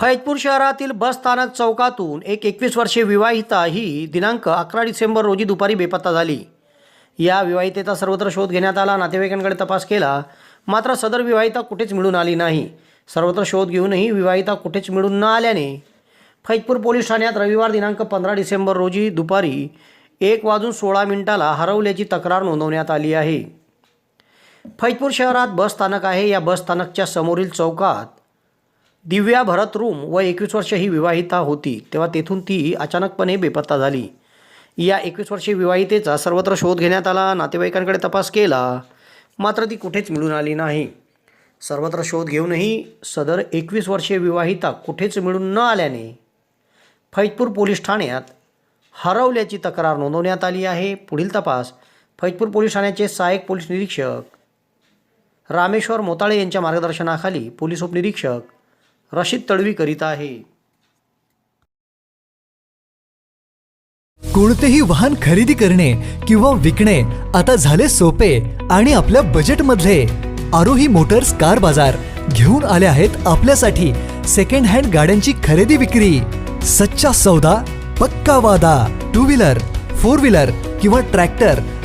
फैजपूर शहरातील बस स्थानक चौकातून एक एकवीस वर्षीय विवाहिता ही दिनांक अकरा डिसेंबर रोजी दुपारी बेपत्ता झाली. या विवाहितेचा सर्वत्र शोध घेण्यात आला नातेवाईकांकडे तपास केला मात्र सदर विवाहिता कुठेच मिळून आली नाही. सर्वत्र शोध घेऊनही विवाहिता कुठेच मिळून न आल्याने फैजपूर पोलीस ठाण्यात रविवार दिनांक पंधरा डिसेंबर रोजी दुपारी एक वाजून सोळा मिनिटाला हरवल्याची तक्रार नोंदवण्यात आली आहे. फैजपूर शहरात बस स्थानक आहे. या बस स्थानकच्या समोरील चौकात दिव्या भरत रूम व एकवीस वर्ष ही विवाहिता होती तेव्हा तेथून ती अचानकपणे बेपत्ता झाली. या एकवीस वर्षीय विवाहितेचा सर्वत्र शोध घेण्यात आला नातेवाईकांकडे तपास केला मात्र ती कुठेच मिळून आली नाही. सर्वत्र शोध घेऊनही सदर एकवीस वर्षीय विवाहिता कुठेच मिळून न आल्याने फैजपूर पोलीस ठाण्यात हरवल्याची तक्रार नोंदवण्यात आली आहे. पुढील तपास फैजपूर पोलीस ठाण्याचे सहाय्यक पोलीस निरीक्षक रामेश्वर मोताळे यांच्या मार्गदर्शनाखाली पोलीस उपनिरीक्षक रशीद तळवी करीत आहे. कोणतेही वाहन खरेदी करणे किंवा विकणे आता झाले सोपे आणि आपल्या बजेटमधले आरोही मोटर्स कार बाजार घेऊन आले आहेत आपल्यासाठी सेकंड हँड गाड्यांची खरेदी विक्री. सच्चा सौदा पक्का वादा टू व्हीलर फोर व्हीलर किंवा ट्रॅक्टर